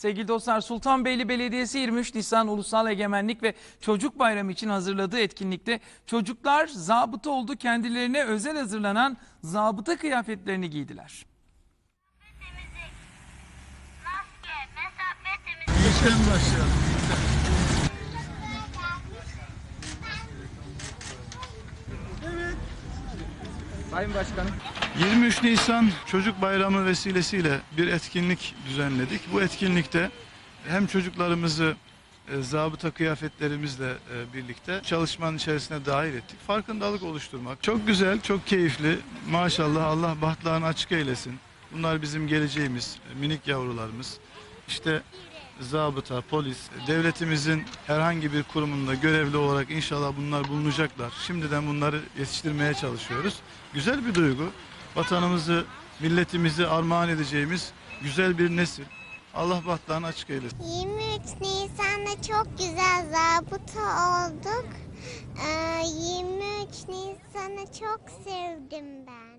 Sevgili dostlar Sultanbeyli Belediyesi 23 Nisan Ulusal Egemenlik ve Çocuk Bayramı için hazırladığı etkinlikte çocuklar zabıta oldu kendilerine özel hazırlanan zabıta kıyafetlerini giydiler. temizlik, maske, mesafe temizlik. Başlayalım. Sayın Başkanım. 23 Nisan Çocuk Bayramı vesilesiyle bir etkinlik düzenledik. Bu etkinlikte hem çocuklarımızı e, zabıta kıyafetlerimizle e, birlikte çalışmanın içerisine dahil ettik. Farkındalık oluşturmak. Çok güzel, çok keyifli. Maşallah Allah bahtlarını açık eylesin. Bunlar bizim geleceğimiz, e, minik yavrularımız. İşte zabıta, polis, devletimizin herhangi bir kurumunda görevli olarak inşallah bunlar bulunacaklar. Şimdiden bunları yetiştirmeye çalışıyoruz. Güzel bir duygu. Vatanımızı, milletimizi armağan edeceğimiz güzel bir nesil. Allah bahtlarını açık eylesin. 23 Nisan'da çok güzel zabıta olduk. Ee, 23 Nisan'ı çok sevdim ben.